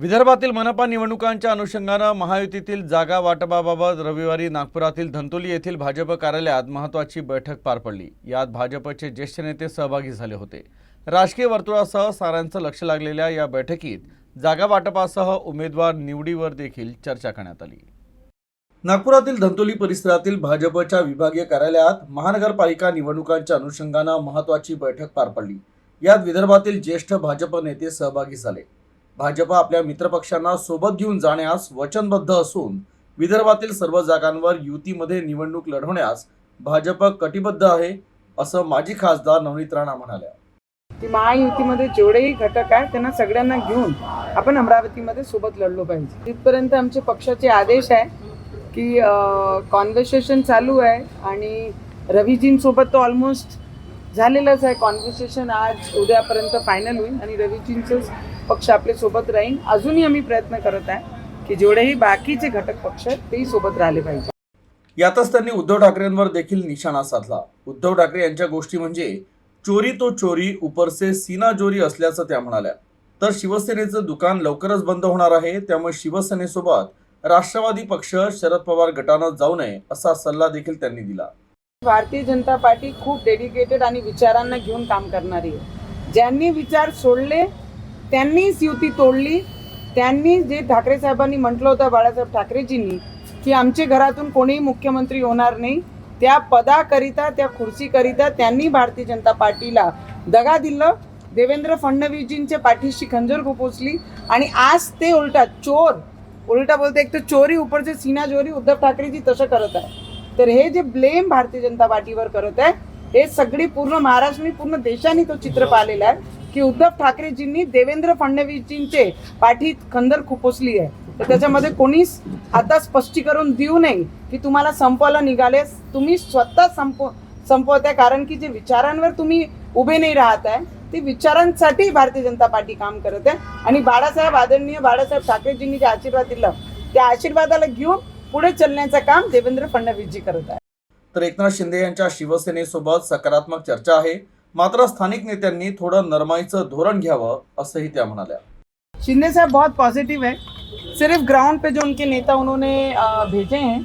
विदर्भातील मनपा निवडणुकांच्या अनुषंगानं महायुतीतील जागा वाटपाबाबत रविवारी नागपुरातील धंतोली येथील भाजप कार्यालयात महत्त्वाची बैठक पार पडली. यात भाजपचे ज्येष्ठ नेते सहभागी झाले होते. राजकीय वर्तुळासह साऱ्यांचं लक्ष लागलेल्या या बैठकीत जागा वाटपासह उमेदवार निवडीवर देखील चर्चा करण्यात आली. नागपुरातील धंतोली परिसरातील भाजपच्या विभागीय कार्यालयात महानगरपालिका निवडणुकांच्या अनुषंगानं महत्त्वाची बैठक पार पडली. यात विदर्भातील ज्येष्ठ भाजप नेते सहभागी झाले. भाजप आपल्या मित्रपक्षांना सोबत घेऊन जाण्यास वचनबद्ध असून विदर्भातील सर्व जागांवर युतीमध्ये निवडणूक लढवण्यास भाजप कटिबद्ध आहे असं माजी खासदार नवनीत राणा म्हणाल्या. की महायुतीमध्ये जेवढेही घटक आहेत त्यांना सगळ्यांना घेऊन आपण अमरावतीमध्ये सोबत लढलो पाहिजे. तिथपर्यंत आमचे पक्षाचे आदेश आहे की कॉन्व्हर्सेशन चालू आहे आणि रवीजींसोबत तर ऑलमोस्ट झालेलंच आहे. कॉन्व्हर्सेशन आज उद्यापर्यंत फायनल होईल आणि रवीजींचंच पक्ष आपल्यासोबत राहील. अजूनही आम्ही प्रयत्न करत आहे की जेवढेही बाकीचे घटक पक्ष आहेत तेही सोबत राहिले पाहिजे. यातच त्यांनी उद्धव ठाकरेंवर देखील निशाणा साधला. उद्धव ठाकरे यांच्या गोष्टी म्हणजे चोरी तो चोरी उपरसे सीना जोरी असल्याचं त्या म्हणाल्या. तर शिवसेनेचं दुकान लवकरच बंद होणार आहे. त्यामुळे शिवसेनेसोबत राष्ट्रवादी पक्ष शरद पवार गटानं जाऊ नये असा सल्ला देखील त्यांनी दिला. भारतीय जनता पार्टी खूप डेडिकेटेड आणि विचारांना घेऊन काम करणारी आहे. ज्यांनी विचार सोडले त्यांनीच युती तोडली त्यांनी जे ठाकरे साहेबांनी म्हटलं होतं बाळासाहेब ठाकरेजींनी की आमचे घरातून कोणीही मुख्यमंत्री होणार नाही. त्या पदाकरिता त्या खुर्चीकरिता त्यांनी भारतीय जनता पार्टीला दगा दिलं. देवेंद्र फडणवीसजींच्या पाठीशी खंजर खुपोसली आणि आज ते उलटा चोर उलटा बोलते एक तर चोरी उपरचे सीना चोरी उद्धव ठाकरेजी तसं करत आहे तर हे जे ब्लेम भारतीय जनता पार्टीवर करत आहे हे सगळी पूर्ण महाराष्ट्राने पूर्ण देशाने तो चित्र पाहिलेला आहे की उद्धव ठाकरेजींनी देवेंद्र फडणवीसजींचे पाठीत खंदर खुपोसली आहे. तर त्याच्यामध्ये कोणीच आता स्पष्टीकरण देऊ नये की तुम्हाला संपवायला निघाले तुम्ही स्वतः संप संपवत आहे कारण की जे विचारांवर तुम्ही उभे नाही राहत आहे ते विचारांसाठी भारतीय जनता पार्टी काम करत आहे. आणि बाळासाहेब आदरणीय बाळासाहेब ठाकरेजींनी जे आशीर्वाद दिला त्या आशीर्वादाला घेऊन पुढे चालण्याचं काम देवेंद्र फडणवीसजी करत आहे तर एकनाथ शिंदे यांच्या शिवसेनेसोबत सकारात्मक चर्चा आहे. मात्र स्थानिक नेत्यांनी थोडं नरमाईचं धोरण घ्यावं असंही त्या म्हणाल्या. शिंदे साहब बहुत पॉजिटिव है. सिर्फ ग्राउंड पे जो उनके नेता उन्होंने भेजे हैं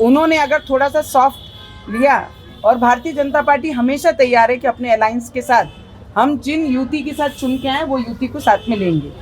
उन्होंने अगर थोड़ा सा सॉफ्ट लिया और भारतीय जनता पार्टी हमेशा तैयार है कि अपने अलायंस के साथ हम जिन युति के साथ चुन के आए वो युति को साथ में लेंगे।